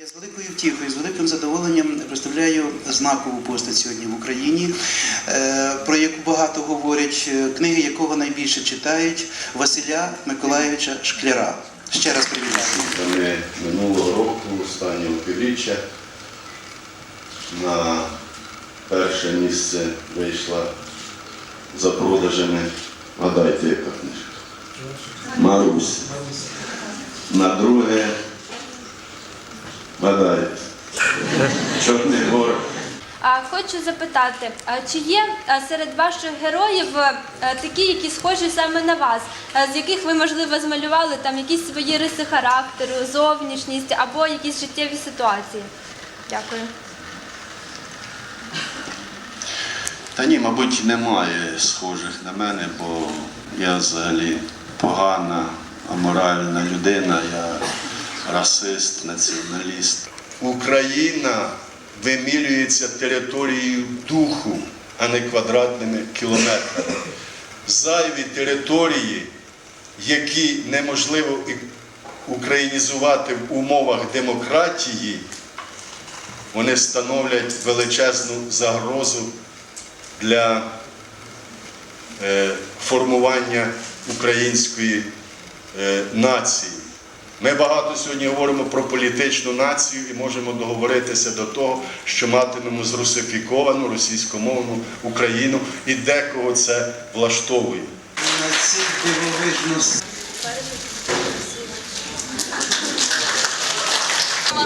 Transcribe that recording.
Я з великою втіхою, з великим задоволенням представляю знакову постать сьогодні в Україні, е, про яку багато говорять, е, книги якого найбільше читають Василя Миколаєвича Шкляра. Ще раз привітаю. Минулого року, останнього півріччя, на перше місце вийшла за продажами. Гадайте, яка книжка? Марусь. На друге. Гадайте. Чорний гор. А хочу запитати, а чи є серед ваших героїв е, такі, які схожі саме на вас, е, з яких ви можливо змалювали там якісь свої риси характеру, зовнішність або якісь життєві ситуації? Дякую. Та ні, мабуть, немає схожих на мене, бо я взагалі погана, аморальна людина, я расист, націоналіст. Україна вимірюється територією духу, а не квадратними кілометрами. Зайві території, які неможливо українізувати в умовах демократії, вони становлять величезну загрозу для е, формування української е, нації. Ми багато сьогодні говоримо про політичну націю і можемо договоритися до того, що матимемо зрусифіковану російськомовну Україну і декого це влаштовує. На